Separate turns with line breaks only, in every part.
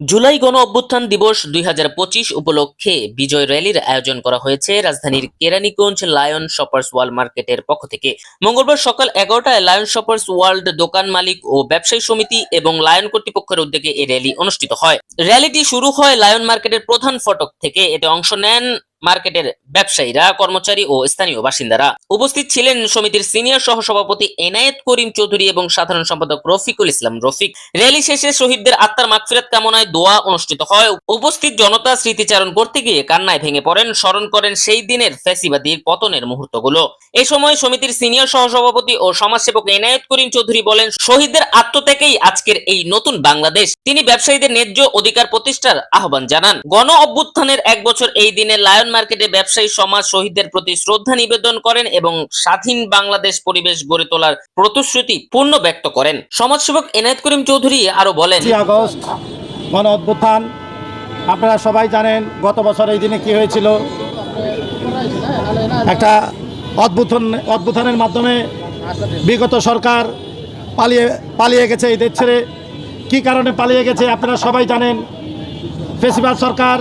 জুলাই গণ অভ্যুত্থান দিবস দুই হাজার পঁচিশ উপলক্ষে বিজয় র্যালির আয়োজন করা হয়েছে রাজধানীর কেরানীগঞ্জ লায়ন শপার্স ওয়ার্ল্ড মার্কেটের পক্ষ থেকে। মঙ্গলবার সকাল এগারোটায় লায়ন শপার্স ওয়ার্ল্ড দোকান মালিক ও ব্যবসায়ী সমিতি এবং লায়ন কর্তৃপক্ষের উদ্যোগে এই র্যালি অনুষ্ঠিত হয়। র্যালিটি শুরু হয় লায়ন মার্কেটের প্রধান ফটক থেকে। এতে অংশ নেন মার্কেটের ব্যবসায়ীরা, কর্মচারী ও স্থানীয় বাসিন্দারা উপস্থিত ছিলেন সমিতির সিনিয়র সহসভাপতি এনায়েত করিম চৌধুরী এবং সাধারণ সম্পাদক রফিকুল ইসলাম রফিক। র্যালি শেষে শহীদদের আত্মার মাগফিরাত কামনায় দোয়া অনুষ্ঠিত হয়। উপস্থিত জনতা স্মৃতিচারণ করতে গিয়ে কান্নায় ভেঙে পড়েন, স্মরণ করেন সেই দিনের ফ্যাসিবাদীর পতনের মুহূর্তগুলো। এ সময় সমিতির সিনিয়র সহসভাপতি ও সমাজসেবক এনায়েত করিম চৌধুরী বলেন, শহীদদের আত্মত্যাগেই আজকের এই নতুন বাংলাদেশ। তিনি ব্যবসায়ীদের ন্যায্য অধিকার প্রতিষ্ঠার আহ্বান জানান। গণ অভ্যুত্থানের এক বছর এই দিনে লায়ন মার্কেটে ব্যবসায়ী সমাজ শহীদদের প্রতি শ্রদ্ধা নিবেদন করেন এবং স্বাধীন বাংলাদেশ পরিবেশ গড়ে তোলার প্রতিশ্রুতি পূর্ণ ব্যক্ত করেন। সমাজসেবক এনায়েত করিম চৌধুরী আরও বলেন
আগস্ট গণ অভ্যুত্থান। আপনারা সবাই জানেন গত বছর এই দিনে কি হয়েছিল। একটা অদ্ভুতন অদ্ভুতানের মাধ্যমে বিগত সরকার পালিয়ে পালিয়ে গেছে এই দেশ ছেড়ে। কী কারণে পালিয়ে গেছে আপনারা সবাই জানেন। ফেসিবাদ সরকার,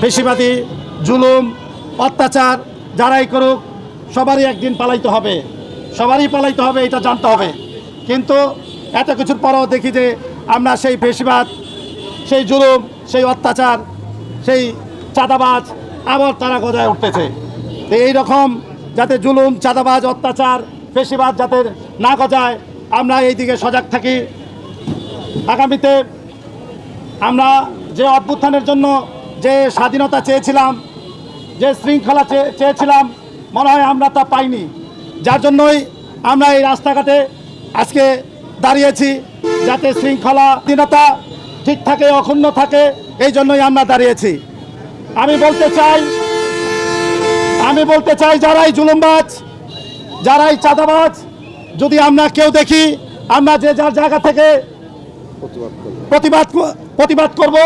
ফেসিবাদী জুলুম, অত্যাচার যারাই করুক, সবারই একদিন পালাইতে হবে। সবারই পালাইতে হবে, এটা জানতে হবে। কিন্তু এত কিছুর পরেও দেখি যে আমরা সেই ফেসিবাদ সেই জুলুম, সেই অত্যাচার, সেই চাঁদাবাজ আবার তারা গজায় উঠতেছে। তো এই রকম যাতে জুলুম, চাঁদাবাজ, অত্যাচার ফেসিবাদ যাতে না গজায়, আমরা এই দিকে সজাগ থাকি। আগামীতে আমরা যে অভ্যুত্থানের জন্য যে স্বাধীনতা চেয়েছিলাম, যে শৃঙ্খলা চেয়ে- চেয়েছিলাম, মনে হয় আমরা তা পাইনি। যার জন্যই আমরা এই রাস্তাঘাটে আজকে দাঁড়িয়েছি, যাতে শৃঙ্খলা, স্বাধীনতা ঠিক থাকে, অক্ষুণ্ণ থাকে, এই জন্যই আমরা দাঁড়িয়েছি। আমি বলতে চাই, আমি বলতে চাই, যারাই জুলুমবাজ, যারাই চাঁদাবাজ, যদি আমরা কেউ দেখি, আমরা যে যার জায়গা থেকে প্রতিবাদ প্রতিবাদ করব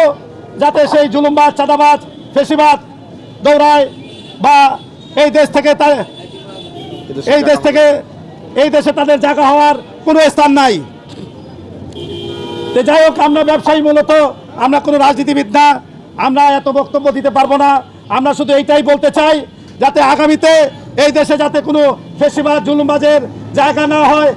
যাতে সেই জুলুমবাজ চাঁদাবাজ ফেসিবাদ দৌড়ায় বা এই দেশ থেকে এই দেশ থেকে এই দেশে তাদের জায়গা হওয়ার কোনো স্থান নাই। যাই হোক, আমরা ব্যবসায়ী মূলত, আমরা কোনো রাজনীতিবিদ না, আমরা এত বক্তব্য দিতে পারব না। আমরা শুধু এইটাই বলতে চাই, যাতে আগামীতে এই দেশে যাতে কোনো ফেসিবাদ জুলুমবাজের জায়গা না হয়।